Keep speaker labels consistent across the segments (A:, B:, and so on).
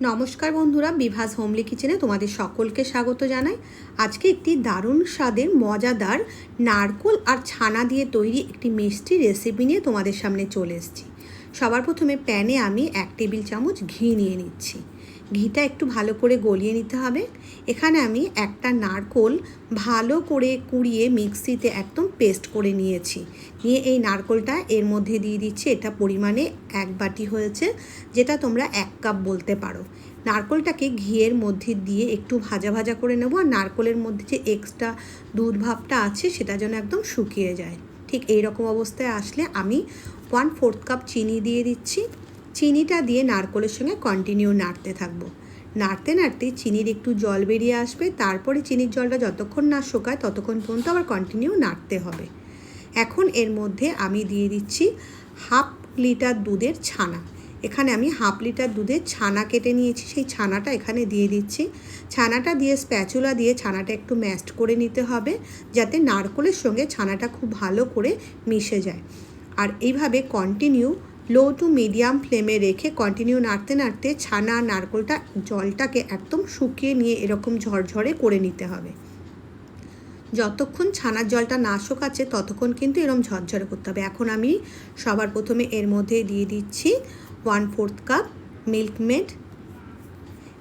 A: নমস্কার বন্ধুরা, বিভাস হোমলি কিচেনে তোমাদের সকলকে স্বাগত জানাই। আজকে একটি দারুণ স্বাদের, মজাদার নারকোল আর ছানা দিয়ে তৈরি একটি মিষ্টি রেসিপি নিয়ে তোমাদের সামনে চলে এসেছি। সবার প্রথমে প্যানে আমি এক টেবিল চামচ ঘি নিয়ে নিচ্ছি। ঘিটা একটু ভালো করে গলিয়ে নিতে হবে। এখানে আমি একটা নারকোল ভালো করে কুড়িয়ে মিক্সিতে একদম পেস্ট করে নিয়েছি। নিয়ে এই নারকোলটা এর মধ্যে দিয়ে দিচ্ছি। এটা পরিমাণে এক বাটি হয়েছে, যেটা তোমরা এক কাপ বলতে পারো। নারকোলটাকে ঘিয়ের মধ্যে দিয়ে একটু ভাজা ভাজা করে নেব। আর নারকোলের মধ্যে যে এক্সট্রা দুধ ভাবটা আছে, সেটা যেন একদম শুকিয়ে যায়। ঠিক এই রকম অবস্থায় আসলে আমি ওয়ান ফোর্থ কাপ চিনি দিয়ে দিচ্ছি। চিনিটা দিয়ে নারকোলের সঙ্গে কন্টিনিউ নাড়তে থাকব। নাড়তে নাড়তে চিনির একটু জল বেরিয়ে আসবে, তারপরে চিনির জলটা যতক্ষণ না শোকায় ততক্ষণ পর্যন্ত আবার কন্টিনিউ নাড়তে হবে। এখন এর মধ্যে আমি দিয়ে দিচ্ছি হাফ লিটার দুধের ছানা। এখানে আমি হাফ লিটার দুধের ছানা কেটে নিয়েছি, সেই ছানাটা এখানে দিয়ে দিচ্ছি। ছানাটা দিয়ে স্প্যাচুলা দিয়ে ছানাটা একটু ম্যাস্ট করে নিতে হবে, যাতে নারকোলের সঙ্গে ছানাটা খুব ভালো করে মিশে যায়। আর এইভাবে কন্টিনিউ লো টু মিডিয়াম ফ্লেমে রেখে কন্টিনিউ নাড়তে নাড়তে ছানা নারকোলটা জলটাকে একদম শুকিয়ে নিয়ে এরকম ঝরঝরে করে নিতে হবে। যতক্ষণ ছানার জলটা না শোকাচ্ছে ততক্ষণ কিন্তু এরকম ঝরঝরে করতে হবে। এখন আমি সবার প্রথমে এর মধ্যে দিয়ে দিচ্ছি ওয়ান ফোর্থ কাপ মিল্কমেড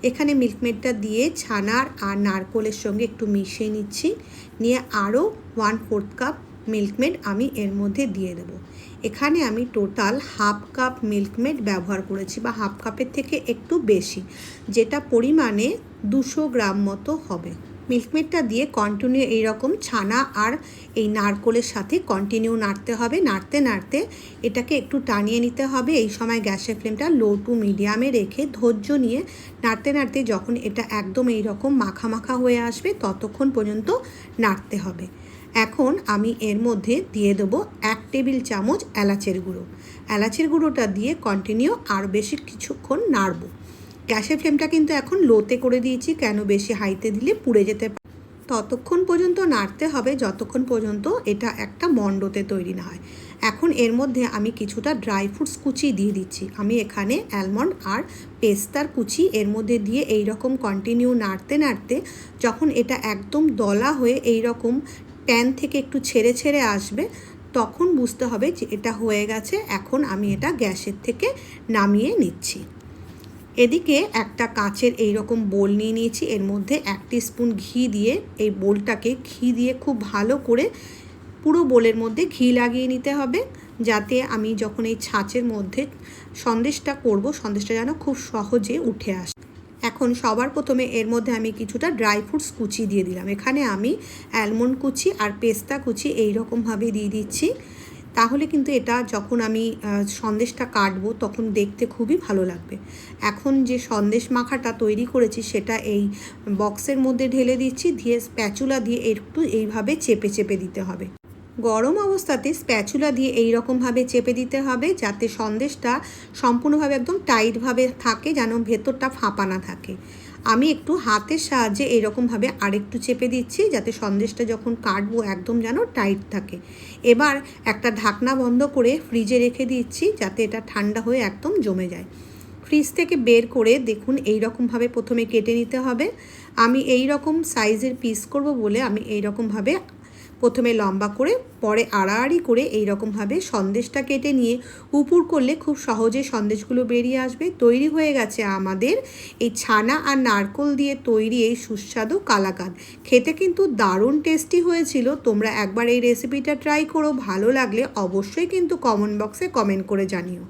A: এখানে মিল্কমেডটা দিয়ে ছানার আর নারকোলের সঙ্গে একটু মিশিয়ে নিচ্ছি। নিয়ে আরও ওয়ান ফোর্থ কাপ মিল্কমেড আমি এর মধ্যে দিয়ে দেব। এখানে আমি টোটাল হাফ কাপ মিল্কমেড ব্যবহার করেছি বা হাফ কাপের থেকে একটু বেশি, যেটা পরিমাণে দুশো গ্রাম মতো হবে। মিল্কমেডটা দিয়ে কন্টিনিউ এইরকম ছানা আর এই নারকোলের সাথে কন্টিনিউ নাড়তে হবে। নাড়তে নাড়তে এটাকে একটু টানিয়ে নিতে হবে। এই সময় গ্যাসের ফ্লেমটা লো টু মিডিয়ামে রেখে ধৈর্য নিয়ে নাড়তে নাড়তে যখন এটা একদম এই রকম মাখা মাখা হয়ে আসবে, ততক্ষণ পর্যন্ত নাড়তে হবে। এখন আমি এর মধ্যে দিয়ে দেবো এক টেবিল চামচ এলাচের গুঁড়ো। এলাচের গুঁড়োটা দিয়ে কন্টিনিউ আর বেশি কিছুক্ষণ নাড়বো। গ্যাসের ফ্লেমটা কিন্তু এখন লোতে করে দিয়েছি, কেন বেশি হাইতে দিলে পুড়ে যেতে পারে ততক্ষণ পর্যন্ত নাড়তে হবে, যতক্ষণ পর্যন্ত এটা একটা মণ্ডতে তৈরি না হয়। এখন এর মধ্যে আমি কিছুটা ড্রাই ফ্রুটস কুচি দিয়ে দিচ্ছি। আমি এখানে অ্যালমন্ড আর পেস্তার কুচি এর মধ্যে দিয়ে এই রকম কন্টিনিউ নাড়তে নাড়তে যখন এটা একদম দলা হয়ে এই রকম প্যান থেকে একটু ছেড়ে ছেড়ে আসবে, তখন বুঝতে হবে যে এটা হয়ে গেছে, এখন আমি এটা গ্যাসের থেকে নামিয়ে নিচ্ছি। এদিকে একটা কাঁচের এই রকম বোল নিয়ে নিয়েছি, এর মধ্যে এক স্পুন ঘি দিয়ে এই বোলটাকে ঘি দিয়ে খুব ভালো করে পুরো বোলের মধ্যে ঘি লাগিয়ে নিতে হবে, যাতে আমি যখন এই ছাঁচের মধ্যে সন্দেশটা করব, সন্দেশটা যেন খুব সহজে উঠে আসে। এখন সবার প্রথমে এর মধ্যে আমি কিছুটা ড্রাই ফ্রুটস কুচি দিয়ে দিলাম। এখানে আমি অ্যালমন্ড কুচি আর পেস্তা কুচি এই রকমভাবে দিয়ে দিচ্ছি। তাহলে কিন্তু এটা যখন আমি সন্দেশটা কাটবো তখন দেখতে খুবই ভালো লাগবে। এখন যে সন্দেশ মাখাটা তৈরি করেছি সেটা এই বক্সের মধ্যে ঢেলে দিচ্ছি, দিয়ে স্প্যাচুলা দিয়ে একটু এইভাবে চেপে চেপে দিতে হবে। গরম অবস্থাতে স্প্যাচুলা দিয়ে এই রকমভাবে চেপে দিতে হবে যাতে সন্দেশটা সম্পূর্ণভাবে একদম টাইটভাবে থাকে, যেন ভেতরটা ফাঁপা না থাকে। আমি একটু হাতের সাহায্যে এরকমভাবে আরেকটু চেপে দিচ্ছি যাতে সন্দেশটা যখন কাটবো একদম যেন টাইট থাকে। এবার একটা ঢাকনা বন্ধ করে ফ্রিজে রেখে দিচ্ছি যাতে এটা ঠান্ডা হয়ে একদম জমে যায়। ফ্রিজ থেকে বের করে দেখুন এই রকমভাবে প্রথমে কেটে নিতে হবে। আমি এই রকম সাইজের পিস করব বলে আমি এই রকমভাবে প্রথমে লম্বা করে, পরে আড়াআড়ি করে এই রকমভাবে সন্দেশটা কেটে নিয়ে উপুর করলে খুব সহজে সন্দেশগুলো বেরিয়ে আসবে। তৈরি হয়ে গেছে আমাদের এই ছানা আর নারকোল দিয়ে তৈরি এই সুস্বাদু কালাকাদ। খেতে কিন্তু দারুণ টেস্টি হয়েছিল। তোমরা একবার এই রেসিপিটা ট্রাই করো, ভালো লাগলে অবশ্যই কিন্তু কমেন্ট বক্সে কমেন্ট করে জানিও।